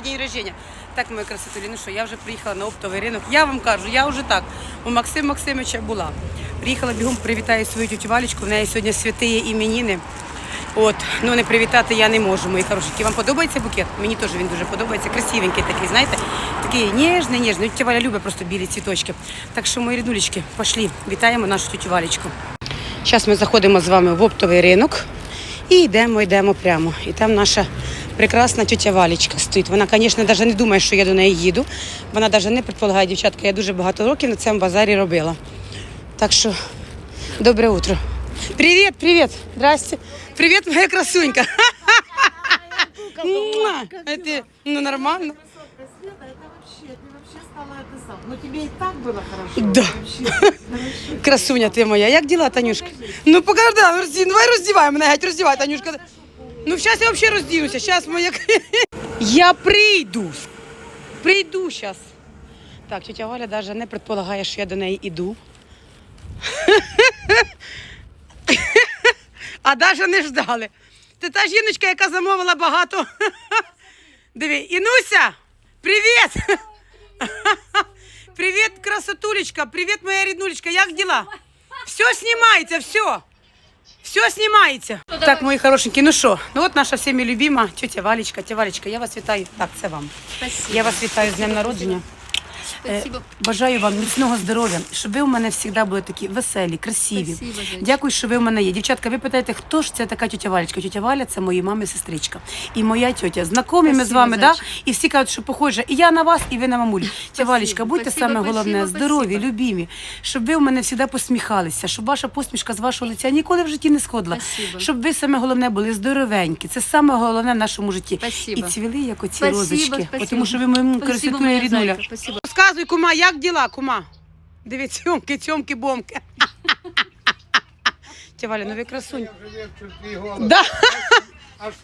день рождения. Так, мої красотулі, ну що, я вже приїхала на оптовий ринок. Я вам кажу, я вже так, у Максима Максимовича була. Приїхала бігом, привітаю свою тютю Валечку. В неї сьогодні святиє іменіни. От, ну не привітати я не можу, мої хорошенькі. Вам подобається букет? Мені теж він дуже подобається. Красивенький такий, знаєте, такий ніжний, ніжний. Тетя Валя любить просто білі цвіточки. Так що, мої рідулечки, пошли, вітаємо нашу тютю Валечку. Зараз ми заходимо з вами в оптовий ринок і йдемо, йдемо прямо. І там наша прекрасна тетя Валічка стоїть. Вона, звісно, навіть не думає, що я до неї їду. Вона навіть не предполагає, дівчатка, я дуже багато років на цьому базарі робила. Так що, добре утро. Привіт, привіт. Здрасте. Привіт, моя красунька. Ну нормально. Света, это вообще, ты вообще стала это сам. Но тебе и так было хорошо. Да. Вообще, хорошо. Красуня ти моя. Як діла, Танюшка? Ну покажи, да, розді- давай роздівай мене, геть роздівай, Танюшка. Ну зараз я взагалі роздінуся. Зараз моя. Я прийду. Прийду зараз. Так, тетя Валя навіть не предполагає, що я до неї іду. А навіть не ждали. Це та жіночка, яка замовила багато. Диви, Інуся, привіт! Привіт, красотулечка, привет, моя ріднулечка, як діла? Все знімається, все. Все знімається. Так, мої хорошенькі, ну що, ну от наша всіми любима тетя Валечка. Тетя Валечка, я вас вітаю. Так, це вам. Спасибо. Я вас вітаю з днем народження. Е, Спасибо. Бажаю вам міцного здоров'я, щоб ви у мене завжди були такі веселі, красиві. Спасибо, Дякую, що ви у мене є. Дівчатка, ви питаєте, хто ж це така тетя Валечка? Тетя Валя це моєї мами сестричка. І моя тетя. Знакомі ми з Спасибо, вами, да? Зайчик. і всі кажуть, що похоже, і я на вас, і ви на мамулю. Тетя Валечка, будьте Спасибо, саме головне, спасибо, здорові, спасибо. любімі, щоб ви у мене завжди посміхалися, щоб ваша посмішка з вашого лиця ніколи в житті не сходила. Спасибо. Щоб ви саме головне були здоровенькі. Це саме головне в нашому житті. Спасибо. І цвіли, як оці Спасибо, розочки. спасибо. Тому що ви моєму Спасибо, красотулі моя ріднуля. зайка, спасибо. Розказуй, кума, як діла, кума? Диви, цьомки, цьомки, бомки. Тя Валя, ну ви красунь. Я вже вивчив твій голос. Да. Аж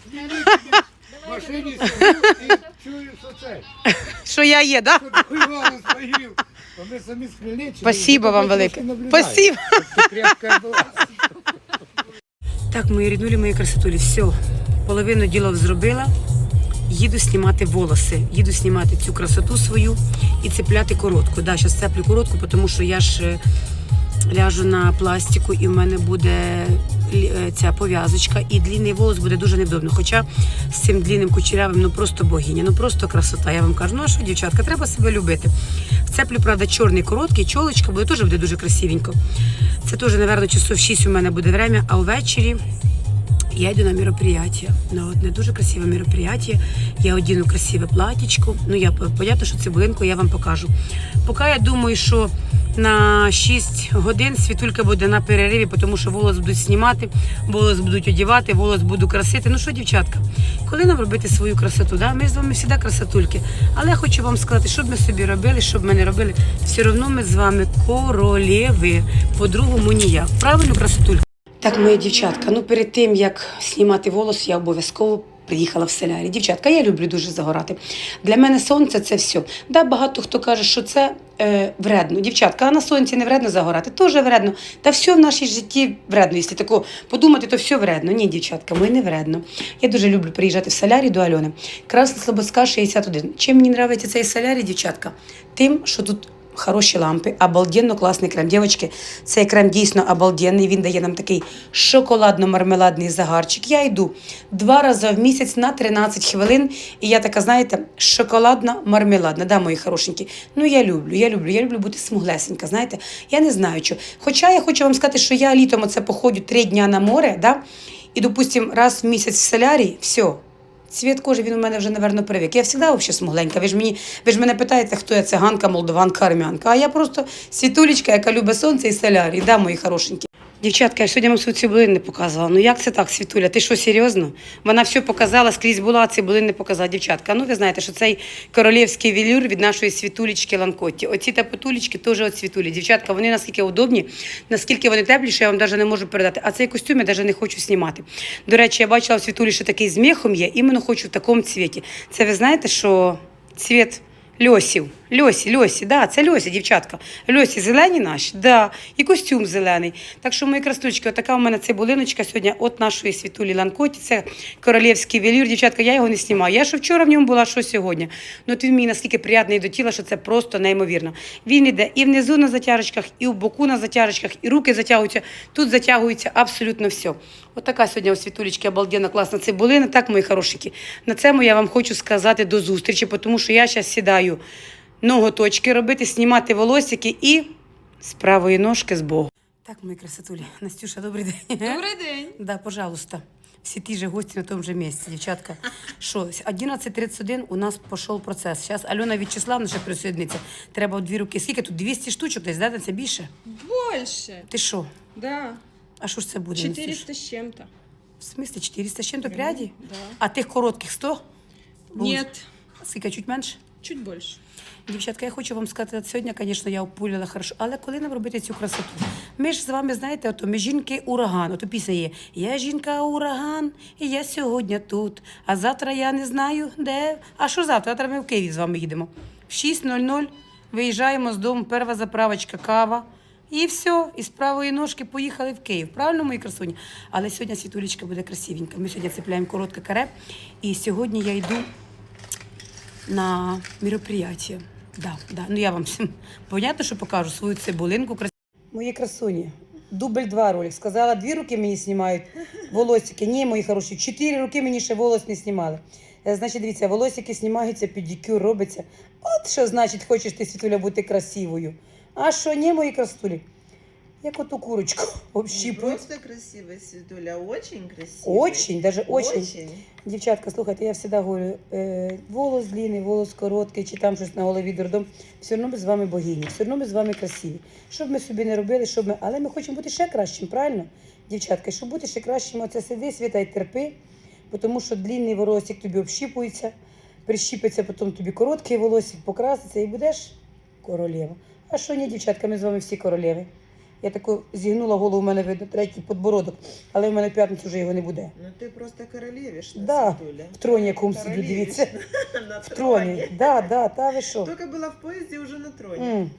в машині сижу і чую, що це. Що я є, да? Що твій голос поїв. Бо ми самі з Хмельниччини. Спасибо вам велике. Спасибо. ти крепка була. Так, мої ріднулі, мої красотулі, все. Половину ділов зробила. Їду знімати волоси, їду знімати цю красоту свою і цепляти коротку. Да, зараз цеплю коротку, тому що я ж е, ляжу на пластику і в мене буде е, ця пов'язочка, і длінний волос буде дуже невдобно. Хоча з цим длінним кучерявим ну просто богиня, ну просто красота. Я вам кажу, ну а що, дівчатка, треба себе любити. Вцеплю, правда, чорний короткий, чолочка буде теж буде дуже красивенько. Це теж, мабуть, часов 6 у мене буде время, а увечері я йду на мероприятие, на одне дуже красиве мероприятие. Я одіну красиве платічко. Ну, я понятно, що цибулинку я вам покажу. Поки я думаю, що на 6 годин світулька буде на перериві, тому що волос будуть знімати, волос будуть одягати, волос буду красити. Ну що, дівчатка, коли нам робити свою красоту? Да? Ми з вами завжди красотульки. Але я хочу вам сказати, що б ми собі робили, що б ми не робили, все одно ми з вами королеви. По-другому ніяк. Правильно, красотулька? Так, мої дівчатка, ну перед тим як знімати волос, я обов'язково приїхала в солярі. Дівчатка, я люблю дуже загорати. Для мене сонце це все. Да, багато хто каже, що це е, вредно. Дівчатка, а на сонці не вредно загорати, теж вредно. Та все в нашій житті вредно. Якщо тако подумати, то все вредно. Ні, дівчатка, ми не вредно. Я дуже люблю приїжджати в солярі до Альони. Красна Слободська 61. Чим мені подобається цей солярій, дівчатка? Тим, що тут Хороші лампи, обалденно класний крем. Дівчатки, цей крем дійсно обалденний. Він дає нам такий шоколадно-мармеладний загарчик. Я йду два рази в місяць на 13 хвилин. І я така, знаєте, шоколадно-мармеладна. Да, мої хорошенькі. Ну я люблю, я люблю, я люблю бути смуглесенька. Знаєте, я не знаю що. Хоча я хочу вам сказати, що я літом оце походжу три дня на море, да? і, допустим, раз в місяць в солярі, все. Цвіт кожи він у мене вже, напевно, привик. Я завжди взагалі смугленька. Ви ж, мені, ви ж мене питаєте, хто я циганка, молдаванка, армянка. А я просто світулечка, яка любить сонце і солярій. Да, мої хорошенькі. Дівчатка, я сьогодні вам свою цибулину не показувала. Ну як це так, Світуля? Ти що, серйозно? Вона все показала, скрізь була, а цибулин не показала. Дівчатка, ну ви знаєте, що цей королівський велюр від нашої світулечки Ланкотті. Оці тапотулечки теж від світулі. Дівчатка, вони наскільки удобні, наскільки вони теплі, що я вам навіть не можу передати. А цей костюм я навіть не хочу знімати. До речі, я бачила в світулі, що такий з мехом є, іменно хочу в такому цвіті. Це ви знаєте, що цвіт Льосів. Льосі, Льосі, да, це Льосі, дівчатка. Льосі зелені наші, да, і костюм зелений. Так що, мої красунечки, отака у мене цибулиночка сьогодні от нашої світулі Ланкоті. Це королівський велюр. Дівчатка, я його не знімаю. Я що вчора в ньому була, що сьогодні. Ну, він мені наскільки приємний до тіла, що це просто неймовірно. Він іде і внизу на затяжечках, і в боку на затяжечках, і руки затягуються. Тут затягується абсолютно все. От така сьогодні у світулечки обалденна, класна цибулина. Так, мої хорошики. На цьому я вам хочу сказати до зустрічі, тому що я зараз сідаю ноготочки робити, знімати волосики і з правої ножки з Богу. Так, мої красотулі. Настюша, добрий день. Добрий день. Да, пожалуйста. Всі ті же гості на тому же місці, дівчатка. Що, 11.31 у нас пішов процес. Зараз Альона Вячеславна ще присоединиться. Треба в дві руки. Скільки тут? 200 штучок десь, да? Це більше? Больше. Ти що? Да. А що ж це буде? 400 с чем-то. В смислі 400 з чим-то пряді? Да. А тих коротких 100? Було- Нет, Скільки, чуть менше? Чуть больше. Дівчатка, я хочу вам сказати, сьогодні, звісно, я опулила хорошо, але коли нам робити цю красоту? Ми ж з вами знаєте, ото ми жінки ураган. Ото пісня є. Я жінка ураган, і я сьогодні тут. А завтра я не знаю де. А що завтра? Завтра ми в Київ з вами їдемо. В 6.00 виїжджаємо з дому, перша заправочка, кава. І все, і з правої ножки поїхали в Київ. Правильно, мої красуні? Але сьогодні світулечка буде красивенька. Ми сьогодні цепляємо коротке каре. І сьогодні я йду на мероприятие. Да, да. Ну я вам всім понятно, що покажу свою цибулинку. Мої красуні. Дубль два ролик. Сказала, дві руки мені знімають волосики. Ні, мої хороші, чотири руки мені ще волос не знімали. Е, Значить, дивіться, волосики знімаються, педикюр робиться. От що значить, хочеш ти світуля бути красивою. А що, ні, мої красулі? Як оту курочку Не общіпують. просто красивая, Светуля, очень красивая. Очень, даже очень. Очень. Дівчатка, слухайте, я завжди говорю, е, волос длинний, волос короткий, чи там щось на голові дурдом, все одно ми з вами богині, все одно ми з вами красиві. Що б ми собі не робили, щоб ми, але ми хочемо бути ще кращим, правильно? Дівчатка, щоб бути ще кращим, оце сиди, світа і терпи, тому що длинний волосик тобі общіпується, прищіпиться, потім тобі короткий волосик, покраситься і будеш королева. А що ні, дівчатка, ми з вами всі королеви. Я таку зігнула голову, у мене видно третій подбородок, але в мене в п'ятницю вже його не буде. Ну ти просто королевишна, Да, в троні якому сидю, дивіться. На В троні. Да, да, та ви що? Тільки була в поїзді, уже на троні. М,